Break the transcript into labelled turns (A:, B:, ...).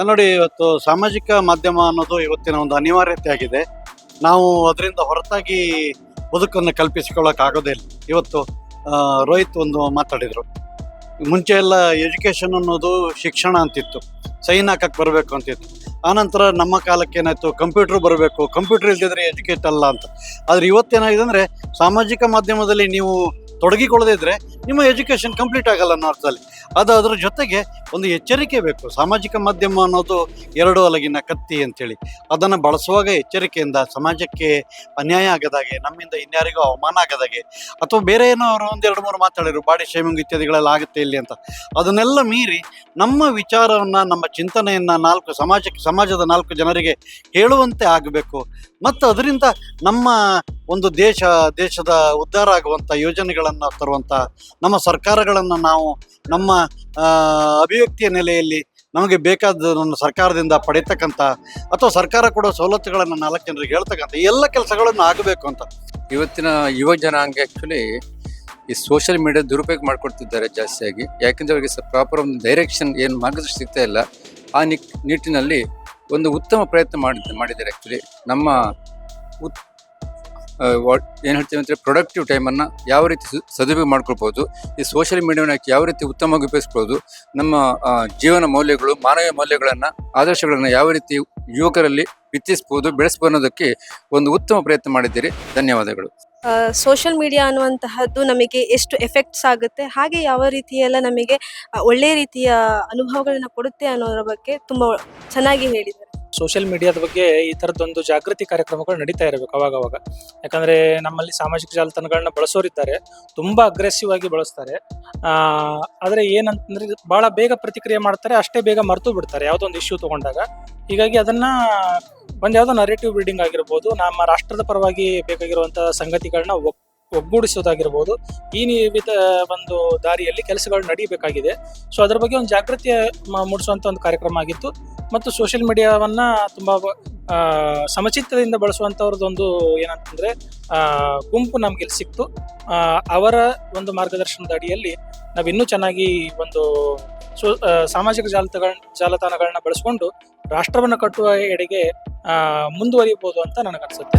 A: ನೋಡಿ, ಇವತ್ತು ಸಾಮಾಜಿಕ ಮಾಧ್ಯಮ ಅನ್ನೋದು ಇವತ್ತಿನ ಒಂದು ಅನಿವಾರ್ಯತೆ ಆಗಿದೆ ನಾವು ಅದರಿಂದ ಹೊರತಾಗಿ ಬದುಕನ್ನು ಕಲ್ಪಿಸಿಕೊಳ್ಳೋಕೆ ಆಗೋದೇ ಇಲ್ಲ. ಇವತ್ತು ರೋಹಿತ್ ಒಂದು ಮಾತಾಡಿದರು. ಮುಂಚೆ ಎಲ್ಲ ಎಜುಕೇಷನ್ ಅನ್ನೋದು ಶಿಕ್ಷಣ ಅಂತಿತ್ತು. ಸೈನ್ ಹಾಕಕ್ಕೆ ಬರಬೇಕು ಅಂತಿತ್ತು. ಆನಂತರ ನಮ್ಮ ಕಾಲಕ್ಕೆ ಏನಾಯ್ತು? ಕಂಪ್ಯೂಟರ್ ಬರಬೇಕು. ಕಂಪ್ಯೂಟರ್ ಇಲ್ದಿದ್ರೆ ಎಜುಕೇಟ್ ಅಲ್ಲ ಅಂತ. ಆದರೆ ಇವತ್ತೇನಾಗಿದೆ ಅಂದರೆ, ಸಾಮಾಜಿಕ ಮಾಧ್ಯಮದಲ್ಲಿ ನೀವು ತೊಡಗಿಕೊಳ್ಳದೇ ಇದ್ರೆ ನಿಮ್ಮ ಎಜುಕೇಷನ್ ಕಂಪ್ಲೀಟ್ ಆಗಲ್ಲ ಅನ್ನೋ ಅದರ ಜೊತೆಗೆ ಒಂದು ಎಚ್ಚರಿಕೆ ಬೇಕು. ಸಾಮಾಜಿಕ ಮಾಧ್ಯಮ ಅನ್ನೋದು ಎರಡು ಅಲಗಿನ ಕತ್ತಿ ಅಂತೇಳಿ. ಅದನ್ನು ಬಳಸುವಾಗ ಎಚ್ಚರಿಕೆಯಿಂದ ಸಮಾಜಕ್ಕೆ ಅನ್ಯಾಯ ಆಗದಾಗೆ, ನಮ್ಮಿಂದ ಇನ್ಯಾರಿಗೂ ಅವಮಾನ ಆಗದಾಗೆ, ಅಥವಾ ಬೇರೆ ಏನೋ ಅವರು ಒಂದು ಎರಡು ಮೂರು ಮಾತಾಡಿದ್ರು, ಬಾಡಿ ಶೇಮಿಂಗ್ ಇತ್ಯಾದಿಗಳೆಲ್ಲ ಆಗುತ್ತೆ ಇಲ್ಲಿ ಅಂತ. ಅದನ್ನೆಲ್ಲ ಮೀರಿ ನಮ್ಮ ವಿಚಾರವನ್ನು, ನಮ್ಮ ಚಿಂತನೆಯನ್ನು ನಾಲ್ಕು ಸಮಾಜಕ್ಕೆ, ಸಮಾಜದ ನಾಲ್ಕು ಜನರಿಗೆ ಹೇಳುವಂತೆ ಆಗಬೇಕು. ಮತ್ತು ಅದರಿಂದ ನಮ್ಮ ಒಂದು ದೇಶ, ದೇಶದ ಉದ್ಧಾರ ಆಗುವಂಥ ಯೋಜನೆಗಳನ್ನು ತರುವಂಥ ನಮ್ಮ ಸರ್ಕಾರಗಳನ್ನು ನಾವು ನಮ್ಮ ಅಭಿವ್ಯಕ್ತಿಯ ನೆಲೆಯಲ್ಲಿ ನಮಗೆ ಬೇಕಾದದನ್ನು ಸರ್ಕಾರದಿಂದ ಪಡಿತಕ್ಕಂಥ ಅಥವಾ ಸರ್ಕಾರ ಕೊಡೋ ಸವಲತ್ತುಗಳನ್ನು ನಾಲ್ಕು ಜನರಿಗೆ ಹೇಳ್ತಕ್ಕಂಥ ಎಲ್ಲ ಕೆಲಸಗಳನ್ನು ಆಗಬೇಕು ಅಂತ.
B: ಇವತ್ತಿನ ಯುವ ಜನಾಂಗ ಆ್ಯಕ್ಚುಲಿ ಈ ಸೋಷಿಯಲ್ ಮೀಡಿಯಾ ದುರುಪಯೋಗ ಮಾಡ್ಕೊಡ್ತಿದ್ದಾರೆ ಜಾಸ್ತಿಯಾಗಿ ಯಾಕೆಂದರೆ ಅವರಿಗೆ ಪ್ರಾಪರ್ ಒಂದು ಡೈರೆಕ್ಷನ್ ಏನು ಮಾರ್ಗದರ್ಶನ ಸಿಗ್ತಾ ಇಲ್ಲ. ಆ ನಿಟ್ಟಿನಲ್ಲಿ ಒಂದು ಉತ್ತಮ ಪ್ರಯತ್ನ ಮಾಡಿದ್ದ ಮಾಡಿದ್ದಾರೆ ಆ್ಯಕ್ಚುಲಿ ನಮ್ಮ ಉತ್ ಏನು ಹೇಳ್ತೀವಿ ಅಂದರೆ ಪ್ರೊಡಕ್ಟಿವ್ ಟೈಮನ್ನು ಯಾವ ರೀತಿ ಸದುಪಯೋಗ ಮಾಡ್ಕೊಳ್ಬೋದು, ಈ ಸೋಷಿಯಲ್ ಮೀಡಿಯಾನ ಯಾವ ರೀತಿ ಉತ್ತಮವಾಗಿ ಉಪಯೋಗಿಸ್ಬೋದು, ನಮ್ಮ ಜೀವನ ಮೌಲ್ಯಗಳು ಮಾನವ ಮೌಲ್ಯಗಳನ್ನು, ಆದರ್ಶಗಳನ್ನು ಯಾವ ರೀತಿ ಯುವಕರಲ್ಲಿ ಬಿತ್ತಿಸ್ಬೋದು ಬೆಳೆಸ್ಬೋದು ಅನ್ನೋದಕ್ಕೆ ಒಂದು ಉತ್ತಮ ಪ್ರಯತ್ನ ಮಾಡಿದ್ದೀರಿ. ಧನ್ಯವಾದಗಳು.
C: ಸೋಷಿಯಲ್ ಮೀಡಿಯಾ ಅನ್ನುವಂತಹದ್ದು ನಮಗೆ ಎಷ್ಟು ಎಫೆಕ್ಟ್ಸ್ ಆಗುತ್ತೆ, ಹಾಗೆ ಯಾವ ರೀತಿಯೆಲ್ಲ ನಮಗೆ ಒಳ್ಳೆಯ ರೀತಿಯ ಅನುಭವಗಳನ್ನ ಕೊಡುತ್ತೆ ಅನ್ನೋದ್ರ ಬಗ್ಗೆ ತುಂಬಾ ಚೆನ್ನಾಗಿ ಹೇಳಿದ್ದಾರೆ.
D: ಸೋಷಿಯಲ್ ಮೀಡಿಯಾದ ಬಗ್ಗೆ ಈ ಥರದ್ದೊಂದು ಜಾಗೃತಿ ಕಾರ್ಯಕ್ರಮಗಳು ನಡೀತಾ ಇರಬೇಕು ಅವಾಗ ಅವಾಗ ಯಾಕಂದ್ರೆ ನಮ್ಮಲ್ಲಿ ಸಾಮಾಜಿಕ ಜಾಲತಾಣಗಳನ್ನ ಬಳಸೋರಿದ್ದಾರೆ, ತುಂಬಾ ಅಗ್ರೆಸಿವ್ ಆಗಿ ಬಳಸ್ತಾರೆ. ಆದ್ರೆ ಏನಂತಂದ್ರೆ ಬಹಳ ಬೇಗ ಪ್ರತಿಕ್ರಿಯೆ ಮಾಡ್ತಾರೆ, ಅಷ್ಟೇ ಬೇಗ ಮರೆತು ಬಿಡ್ತಾರೆ ಯಾವುದೋ ಒಂದು ಇಶ್ಯೂ ತಗೊಂಡಾಗ. ಹೀಗಾಗಿ ಅದನ್ನ ಒಂದು ಯಾವುದೋ ನರೇಟಿವ್ ಬಿಲ್ಡಿಂಗ್ ಆಗಿರ್ಬೋದು, ನಮ್ಮ ರಾಷ್ಟ್ರದ ಪರವಾಗಿ ಬೇಕಾಗಿರುವಂಥ ಸಂಗತಿಗಳನ್ನ ಒಗ್ಗೂಡಿಸೋದಾಗಿರ್ಬೋದು ಈ ನಿಯಮಿತ ಒಂದು ದಾರಿಯಲ್ಲಿ ಕೆಲಸಗಳು ನಡೀಬೇಕಾಗಿದೆ. ಸೊ ಅದರ ಬಗ್ಗೆ ಒಂದು ಜಾಗೃತಿ ಮೂಡಿಸುವಂಥ ಒಂದು ಕಾರ್ಯಕ್ರಮ ಆಗಿತ್ತು. ಮತ್ತು ಸೋಷಿಯಲ್ ಮೀಡಿಯಾವನ್ನು ತುಂಬ ಸಮಚಿತ್ತದಿಂದ ಬಳಸುವಂತವ್ರದ್ದೊಂದು ಏನಂತಂದ್ರೆ ಗುಂಪು ನಮಗೆ ಸಿಕ್ತು. ಅವರ ಒಂದು ಮಾರ್ಗದರ್ಶನದ ಅಡಿಯಲ್ಲಿ ನಾವು ಇನ್ನೂ ಚೆನ್ನಾಗಿ ಒಂದು ಸೊ ಸಾಮಾಜಿಕ ಜಾಲತಾಣ ಜಾಲತಾಣಗಳನ್ನ ಬಳಸ್ಕೊಂಡು ರಾಷ್ಟ್ರವನ್ನು ಕಟ್ಟುವ ಎಡೆಗೆ ಮುಂದುವರಿಯಬಹುದು ಅಂತ ನನಗನ್ಸುತ್ತೆ.